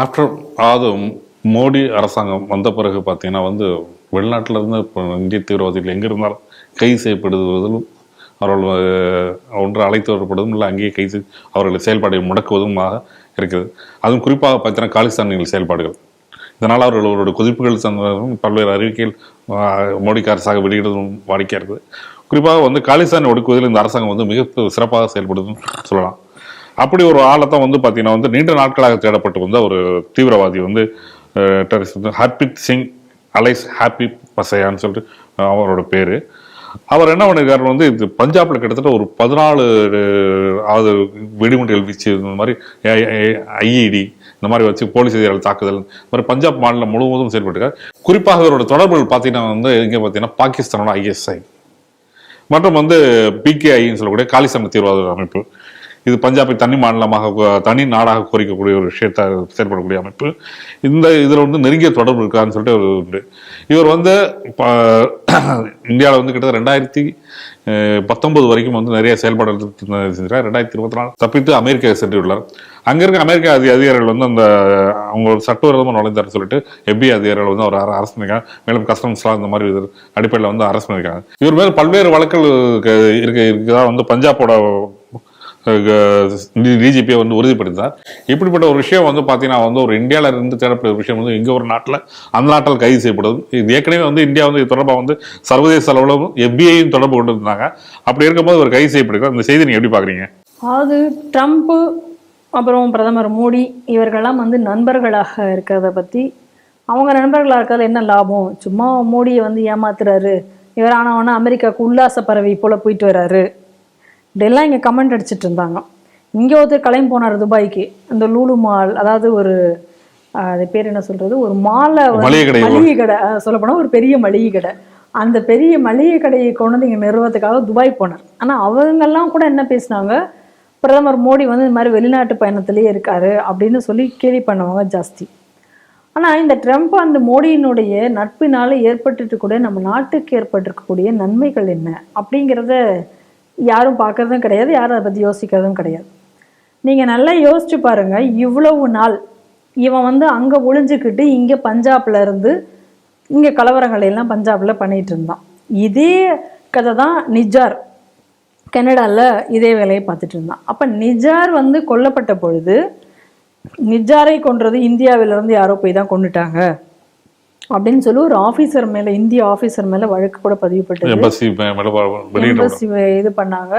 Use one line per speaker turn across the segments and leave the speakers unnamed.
After அதாவது மோடி அரசாங்கம் வந்த பிறகு பார்த்தீங்கன்னா வந்து வெளிநாட்டில் இருந்து இப்போ இந்திய தீவிரவாதிகள் எங்கே இருந்தாலும் கைது செய்யப்படுவதிலும் அவர்கள் ஒன்று அழைத்து வரப்படுவதும் இல்லை அங்கேயே கைது அவர்களை செயல்பாடை முடக்குவதுமாக இருக்குது அதுவும் குறிப்பாக பார்த்தீங்கன்னா காலிஸ்தானிகள் செயல்பாடுகள். இதனால் அவர்கள் அவருடைய கொதிப்புகள் சார்ந்த பல்வேறு அறிவிக்கைகள் மோடிக்கு அரசாக வெளியிடுவதும் வாடிக்கையாக இருக்குது. குறிப்பாக வந்து காலிஸ்தானை ஒடுக்குவதில் இந்த அரசாங்கம் வந்து மிக சிறப்பாக செயல்படுதுன்னு சொல்லலாம். அப்படி ஒரு ஆளை தான் வந்து பார்த்தீங்கன்னா வந்து நீண்ட நாட்களாக தேடப்பட்டு வந்த ஒரு தீவிரவாதி வந்து டெரரிஸ்ட் வந்து ஹர்பித் சிங் அலைஸ் ஹாப்பி பசையான்னு சொல்லிட்டு அவரோட பேர். அவர் என்ன பண்ணியிருக்காரு வந்து இது பஞ்சாப்ல கிட்டத்தட்ட ஒரு பதினாலு அது வெடிகுண்டுகள் வீச்சு இந்த மாதிரி ஐஇடி இந்த மாதிரி வச்சு போலீஸ் அதிகாரிகள் தாக்குதல் இந்த மாதிரி பஞ்சாப் மாநிலம் முழுவதும் செயல்பட்டிருக்காரு. குறிப்பாக இவரோட தொடர்புகள் பார்த்தீங்கன்னா வந்து எங்கே பார்த்தீங்கன்னா பாகிஸ்தானோட ஐஎஸ்ஐ மற்றும் வந்து பிகேஐன்னு சொல்லக்கூடிய காலிஸ்தான் தீவிரவாத அமைப்பு. இது பஞ்சாபை தனி மாநிலமாக தனி நாடாக கோரிக்கக்கூடிய ஒரு விஷயத்தை செயல்படக்கூடிய அமைப்பு. இந்த இதில் வந்து நெருங்கிய தொடர்பு இருக்கான்னு சொல்லிட்டு ஒரு உண்டு. இவர் வந்து இந்தியாவில் வந்து கிட்டத்தட்ட ரெண்டாயிரத்தி பத்தொன்பது வரைக்கும் வந்து நிறைய செயல்பாடு செஞ்சிருக்கார். ரெண்டாயிரத்தி இருபத்தி நாலு தப்பித்து அமெரிக்கா சென்றுள்ளார். அங்கே இருக்க அமெரிக்க அதி அதிகாரிகள் வந்து அந்த அவங்க ஒரு சட்டவிரோதமாக நுழைந்தார் சொல்லிட்டு எப்பி அதிகாரிகள் வந்து அவர் அரசு பண்ணியிருக்காங்க மேலும் கஸ்டம்ஸ்லாம் இந்த மாதிரி இது அடிப்படையில் வந்து அரசு பண்ணியிருக்காங்க இவர் மேல் பல்வேறு வழக்குகள் இருக்க இருக்கு- வந்து பஞ்சாபோட டிஜிபியை வந்து உறுதிப்படுத்தார் இப்படிப்பட்ட ஒரு விஷயம் வந்து பார்த்தீங்கன்னா வந்து ஒரு இந்தியாவில் இருந்து தேடப்பட்ட விஷயம் வந்து இங்கே ஒரு நாட்டில் அந்த நாட்டில் கைது செய்யப்படுது இது ஏற்கனவே வந்து இந்தியா வந்து இது தொடர்பாக வந்து சர்வதேச அளவில் எஃபிஐயும் தொடர்பு கொண்டு இருந்தாங்க அப்படி இருக்கும்போது ஒரு கைது செய்யப்படுகிறார் அந்த செய்தி நீங்கள் எப்படி பார்க்குறீங்க
அதாவது ட்ரம்ப்பு அப்புறம் பிரதமர் மோடி இவர்கள்லாம் வந்து நண்பர்களாக இருக்கிறத பற்றி அவங்க நண்பர்களாக இருக்கிறது என்ன லாபம்? சும்மா மோடியை வந்து ஏமாத்துறாரு. இவர் ஆனவொன்னே அமெரிக்காவுக்கு உல்லாச பறவை போல் போயிட்டு வராரு இப்படியெல்லாம் இங்கே கமெண்ட் அடிச்சிட்டு இருந்தாங்க இங்கே ஒருத்தர் கிளம்பி போனார் துபாய்க்கு. அந்த லூலு மால் அதாவது ஒரு அது பேர் என்ன சொல்றது? ஒரு மாலை
மளிகை கடை.
மளிகை கடை சொல்ல போனால் ஒரு பெரிய மளிகை கடை அந்த பெரிய மளிகை கடையை கொண்டு வந்து இங்கே நிறுவனத்துக்காக துபாய் போனார். ஆனால் அவங்கெல்லாம் கூட என்ன பேசினாங்க? பிரதமர் மோடி வந்து இந்த மாதிரி வெளிநாட்டு பயணத்திலேயே இருக்காரு அப்படின்னு சொல்லி கேலி பண்ணவங்க ஜாஸ்தி. ஆனால் இந்த ட்ரம்ப் அந்த மோடியினுடைய நட்பினால ஏற்பட்டுட்டு கூட நம்ம நாட்டுக்கு ஏற்பட்டிருக்கக்கூடிய நன்மைகள் என்ன? அப்படிங்கிறத யாரும் பார்க்கறதும் கிடையாது யாரும் அதை பற்றி யோசிக்கிறதும் கிடையாது. நீங்கள் நல்லா யோசிச்சு பாருங்கள் இவ்வளவு நாள் இவன் வந்து அங்கே ஒளிஞ்சுக்கிட்டு இங்கே பஞ்சாப்ல இருந்து இங்கே கலவரங்களை எல்லாம் பஞ்சாப்ல பண்ணிட்டு இருந்தான். இதே கதை தான் நிஜார் கனடாவில் இதே வேலையை பார்த்துட்டு இருந்தான். அப்போ நிஜார் வந்து கொல்லப்பட்ட பொழுது நிஜாரை கொன்றது இந்தியாவிலிருந்து யாரோ போய் தான் கொண்டுட்டாங்க அப்படின்னு சொல்லி ஒரு ஆஃபீஸர் மேலே இந்திய ஆஃபீஸர் மேலே வழக்கு கூட பதிவுப்பட்டது
எம்பசி
இது பண்ணாங்க.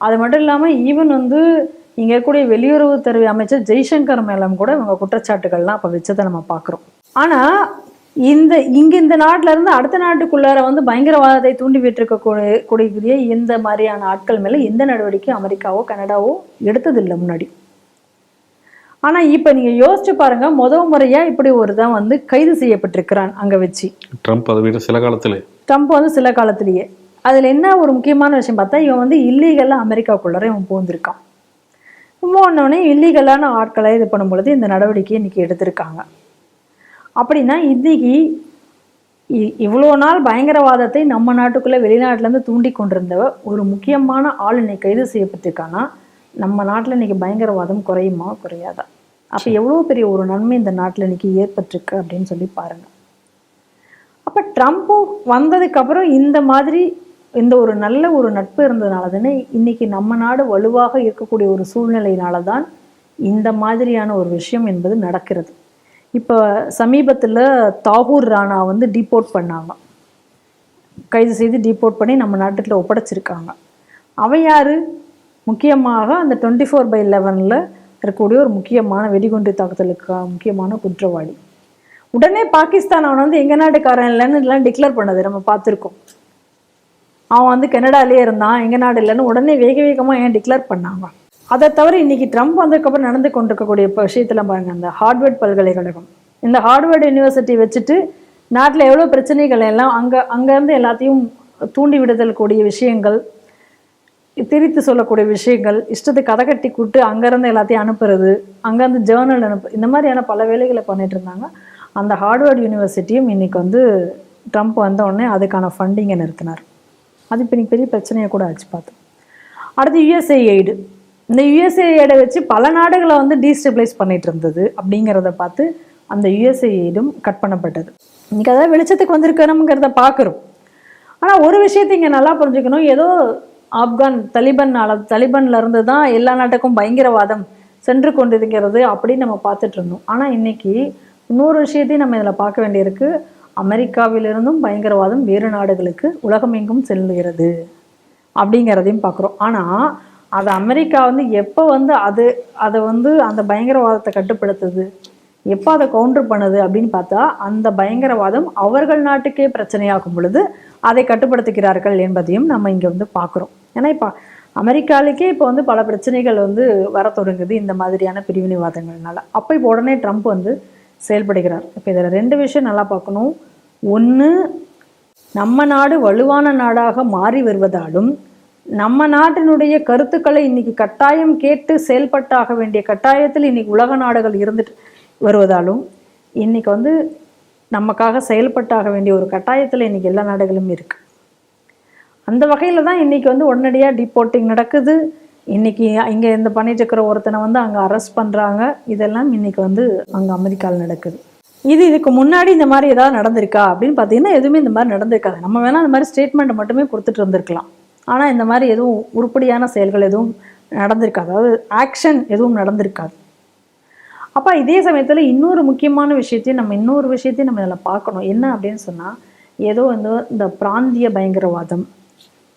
அது மட்டும் இல்லாமல் ஈவன் வந்து இங்கே இருக்கக்கூடிய வெளியுறவுத்துறை அமைச்சர் ஜெய்சங்கர் மேலும் கூட இவங்க குற்றச்சாட்டுகள்லாம் அப்போ வச்சதை நம்ம பார்க்குறோம் ஆனால் இந்த இங்க இந்த நாட்டுல இருந்து அடுத்த நாட்டுக்குள்ளார வந்து பயங்கரவாதத்தை தூண்டி விட்டுருக்க கூடிய இந்த மாதிரியான ஆட்கள் மேல எந்த நடவடிக்கையும் அமெரிக்காவோ கனடாவோ எடுத்ததில்லை முன்னாடி. ஆனா இப்ப நீங்க யோசிச்சு பாருங்க முதல் முறையா இப்படி ஒரு தான் வந்து கைது செய்யப்பட்டிருக்கிறான் அங்க வச்சு.
ட்ரம்ப் அதை விட சில காலத்திலே.
ட்ரம்ப் வந்து சில காலத்திலேயே. அதில் என்ன ஒரு முக்கியமான விஷயம் பார்த்தா இவன் வந்து இல்லீகலாக அமெரிக்காக்குள்ளார இவன் போந்திருக்கான் போனோடனே இல்லீகலான ஆட்களை இது பண்ணும் பொழுது இந்த நடவடிக்கையை இன்னைக்கு எடுத்திருக்காங்க. அப்படின்னா இன்னைக்கு இ- இவ்வளோ நாள் பயங்கரவாதத்தை நம்ம நாட்டுக்குள்ளே வெளிநாட்டிலேருந்து தூண்டி கொண்டிருந்தவ ஒரு முக்கியமான ஆள் இன்னைக்கு கைது செய்யப்பட்டிருக்கானா நம்ம நாட்டில் இன்னைக்கு பயங்கரவாதம் குறையுமா? குறையாதா? அப்போ எவ்வளோ பெரிய ஒரு நன்மை இந்த நாட்டில் இன்னைக்கு ஏற்பட்டிருக்கு அப்படின்னு சொல்லி பாருங்க. அப்போ ட்ரம்ப்பு வந்ததுக்கப்புறம் இந்த மாதிரி இந்த ஒரு நல்ல ஒரு நட்பு இருந்ததுனால தானே இன்னைக்கு நம்ம நாடு வலுவாக இருக்கக்கூடிய ஒரு சூழ்நிலையினால தான் இந்த மாதிரியான ஒரு விஷயம் என்பது நடக்கிறது. இப்போ சமீபத்தில் தாகூர் ராணா வந்து டிபோர்ட் பண்ணாங்க. கைது செய்து டிபோர்ட் பண்ணி நம்ம நாட்டுல ஒப்படைச்சிருக்காங்க. அவன் யாரு? முக்கியமாக அந்த டுவெண்ட்டி ஃபோர் பை லெவனில் இருக்கக்கூடிய ஒரு முக்கியமான வெடிகுண்டு தாக்குதலுக்கு முக்கியமான குற்றவாளி. உடனே பாகிஸ்தான் அவன் வந்து எங்க நாட்டுக்காரன் இல்லைன்னு எல்லாம் டிக்ளேர் பண்ணது. நம்ம பார்த்துருக்கோம். அவன் வந்து கனடாலே இருந்தான். எங்க நாடு இல்லைன்னு உடனே வேக வேகமா ஏன் டிக்ளேர் பண்ணாங்க? அதை தவிர இன்னைக்கு ட்ரம்ப் வந்ததுக்கப்புறம் நடந்து கொண்டிருக்கக்கூடிய விஷயத்தில் விஷயத்துல அந்த ஹார்ட்வேர்ட் பல்கலைக்கழகம். இந்த ஹார்ட்வேர்ட் யூனிவர்சிட்டி வச்சுட்டு நாட்டில் எவ்வளவு பிரச்சனைகள் எல்லாம் அங்கே அங்கேருந்து எல்லாத்தையும் தூண்டி விடுதல் கூடிய விஷயங்கள் திரித்து சொல்லக்கூடிய விஷயங்கள் இஷ்டத்துக்கு கதை கட்டி கூட்டு அங்கேருந்து எல்லாத்தையும் அனுப்புறது அங்கேருந்து ஜேர்னல் அனுப்பு இந்த மாதிரியான பல வேலைகளை பண்ணிட்டு இருந்தாங்க. அந்த ஹார்ட்வேர்ட் யூனிவர்சிட்டியும் இன்னைக்கு வந்து ட்ரம்ப் வந்த உடனே அதுக்கான ஃபண்டிங்கை நிறுத்தினார். அது இப்போ இன்னைக்கு பெரிய பிரச்சனையாக கூட ஆச்சு பார்த்தோம் அடுத்து யுஎஸ்ஏ எய்டு இந்த யுஎஸ்ஏ எய்டை வச்சு பல நாடுகளை வந்து டீஸ்டபிளைஸ் பண்ணிட்டு இருந்தது அப்படிங்கிறத பார்த்து அந்த யுஎஸ்ஏடும் கட் பண்ணப்பட்டது. இன்னைக்கு அதாவது வெளிச்சத்துக்கு வந்திருக்கணுங்கிறத பார்க்குறோம். ஆனால் ஒரு விஷயத்தை இங்கே நல்லா புரிஞ்சுக்கணும். ஏதோ ஆப்கான் தலிபன் தலிபன்ல இருந்து தான் எல்லா நாட்டுக்கும் பயங்கரவாதம் சென்று கொண்டிருக்கிறது அப்படின்னு நம்ம பார்த்துட்டு இருந்தோம். ஆனால் இன்னைக்கு இன்னொரு விஷயத்தையும் நம்ம இதில் பார்க்க வேண்டியிருக்கு. அமெரிக்காவிலிருந்தும் பயங்கரவாதம் வேறு நாடுகளுக்கு உலகமெங்கும் செல்லுகிறது அப்படிங்கிறதையும் பார்க்குறோம். ஆனால் அது அமெரிக்கா வந்து எப்போ வந்து அது அதை வந்து அந்த பயங்கரவாதத்தை கட்டுப்படுத்துது எப்போ அதை கவுண்டர் பண்ணுது அப்படின்னு பார்த்தா அந்த பயங்கரவாதம் அவர்கள் நாட்டுக்கே பிரச்சனையாகும் பொழுது அதை கட்டுப்படுத்துகிறார்கள் என்பதையும் நம்ம இங்கே வந்து பார்க்குறோம். ஏன்னா இப்போ அமெரிக்காலுக்கே இப்போ வந்து பல பிரச்சனைகள் வந்து வர தொடங்குது இந்த மாதிரியான பிரிவினைவாதங்கள்னால அப்போ இப்போ உடனே ட்ரம்ப் வந்து செயல்படுகிறார். இப்போ இதில் ரெண்டு விஷயம் நல்லா பார்க்கணும். ஒன்று நம்ம நாடு வலுவான நாடாக மாறி வருவதாலும் நம்ம நாட்டினுடைய கருத்துக்களை இன்னைக்கு கட்டாயம் கேட்டு செயல்பட்டாக வேண்டிய கட்டாயத்தில் இன்னைக்கு உலக நாடுகள் இருந்துட்டு வருவதாலும் இன்னைக்கு வந்து நமக்காக செயல்பட்டாக வேண்டிய ஒரு கட்டாயத்தில் இன்னைக்கு எல்லா நாடுகளும் இருக்குது அந்த வகையில் தான் இன்னைக்கு வந்து உடனடியாக டிபோர்ட்டிங் நடக்குது. இன்றைக்கி இங்கே இந்த பண்ணிட்டு இருக்கிற ஒருத்தனை வந்து அங்கே அரெஸ்ட் பண்ணுறாங்க இதெல்லாம் இன்னைக்கு வந்து அங்கே அமெரிக்காவில் நடக்குது. இது இதுக்கு முன்னாடி இந்த மாதிரி ஏதாவது நடந்திருக்கா? அப்படின்னு பார்த்தீங்கன்னா எதுவுமே இந்த மாதிரி நடந்திருக்காது. நம்ம வேணால் இந்த மாதிரி ஸ்டேட்மெண்ட் மட்டுமே கொடுத்துட்டு இருந்திருக்கலாம். ஆனால் இந்த மாதிரி எதுவும் உருப்படியான செயல்கள் எதுவும் நடந்திருக்காது. அதாவது ஆக்ஷன் எதுவும் நடந்திருக்காது. அப்போ இதே சமயத்தில் இன்னொரு முக்கியமான விஷயத்தையும் நம்ம இன்னொரு விஷயத்தையும் நம்ம இதில் பார்க்கணும். என்ன அப்படின்னு சொன்னால் ஏதோ வந்து இந்த பிராந்திய பயங்கரவாதம்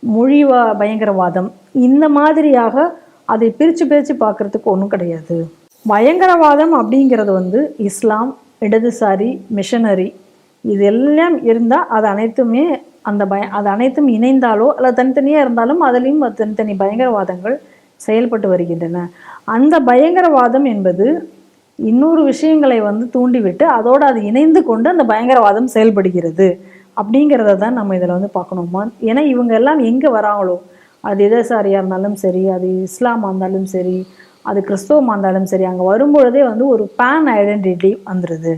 மொழி பயங்கரவாதம். இந்த மாதிரியாக அதை பிரித்து பிரித்து பார்க்கறதுக்கு ஒன்றும் கிடையாது. பயங்கரவாதம் அப்படிங்கிறது வந்து இஸ்லாம் இடதுசாரி மிஷனரி இது எல்லாம் இருந்தால் அது அனைத்துமே அந்த பய அது அனைத்தும் இணைந்தாலோ அல்லது தனித்தனியாக இருந்தாலும் அதுலேயும் தனித்தனி பயங்கரவாதங்கள் செயல்பட்டு வருகின்றன. அந்த பயங்கரவாதம் என்பது இன்னொரு விஷயங்களை வந்து தூண்டிவிட்டு அதோடு அது இணைந்து கொண்டு அந்த பயங்கரவாதம் செயல்படுகிறது. அப்படிங்கிறத தான் நம்ம இதில் வந்து பார்க்கணுமா ஏன்னா இவங்க எல்லாம் எங்கே வராங்களோ அது இடதுசாரியாக இருந்தாலும் சரி அது இஸ்லாமாக இருந்தாலும் சரி அது கிறிஸ்தவமாக இருந்தாலும் சரி அங்கே வரும்பொழுதே வந்து ஒரு பேன் ஐடென்டிட்டி வந்துடுது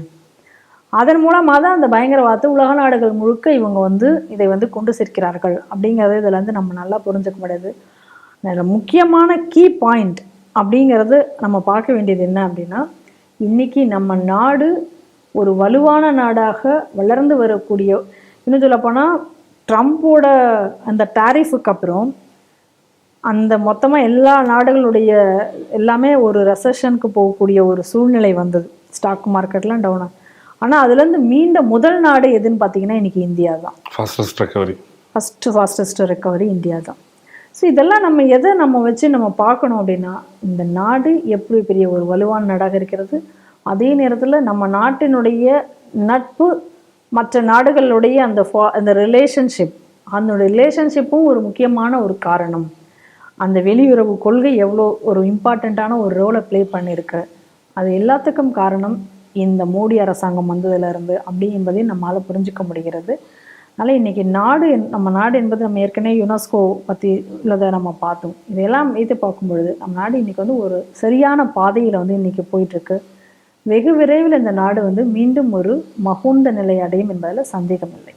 அதன் மூலமாக தான் அந்த பயங்கரவாதத்தை உலக நாடுகள் முழுக்க இவங்க வந்து இதை வந்து கொண்டு சேர்க்கிறார்கள் அப்படிங்கிறது இதில் வந்து நம்ம நல்லா புரிஞ்சுக்க முடியாது. முக்கியமான கீ பாயிண்ட் அப்படிங்கிறது நம்ம பார்க்க வேண்டியது என்ன அப்படின்னா இன்னைக்கு நம்ம நாடு ஒரு வலுவான நாடாக வளர்ந்து வரக்கூடிய இன்னும் சொல்லப்போனால் ட்ரம்ப்போட அந்த டாரிஃபுக்கு அப்புறம் அந்த மொத்தமாக எல்லா நாடுகளுடைய எல்லாமே ஒரு ரெசஷனுக்கு போகக்கூடிய ஒரு சூழ்நிலை வந்தது. ஸ்டாக் மார்க்கெட்லாம் டவுன் ஆனால் அதுலேருந்து மீண்ட முதல் நாடு எதுன்னு பார்த்தீங்கன்னா இன்னைக்கு இந்தியா தான்
fastest recovery
first fastest recovery India தான் ஸோ இதெல்லாம் நம்ம எதை நம்ம வச்சு நம்ம பார்க்கணும் அப்படின்னா இந்த நாடு எப்படி பெரிய ஒரு வலுவான நாடாக இருக்கிறது? அதே நேரத்தில் நம்ம நாட்டினுடைய நட்பு மற்ற நாடுகளுடைய அந்த ஃபா அந்த ரிலேஷன்ஷிப் அந்த ரிலேஷன்ஷிப்பும் ஒரு முக்கியமான ஒரு காரணம். அந்த வெளியுறவு கொள்கை எவ்வளோ ஒரு இம்பார்ட்டண்ட்டான ஒரு ரோலை ப்ளே பண்ணியிருக்கு அது எல்லாத்துக்கும் காரணம் இந்த மோடி அரசாங்கம் வந்ததுலேருந்து அப்படி என்பதை நம்மளால் புரிஞ்சுக்க முடிகிறது. அதனால் இன்றைக்கி நாடு என்- நம்ம நாடு என்பது நம்ம ஏற்கனவே யுனெஸ்கோ பற்றி உள்ளதை நம்ம பார்த்தோம். இதையெல்லாம் வைத்து பார்க்கும் பொழுது நம்ம நாடு இன்றைக்கி வந்து ஒரு சரியான பாதையில் வந்து இன்றைக்கி போயிட்டுருக்கு வெகு விரைவில் இந்த நாடு வந்து மீண்டும் ஒரு மகுந்த நிலை அடையும் என்பதில் சந்தேகம் இல்லை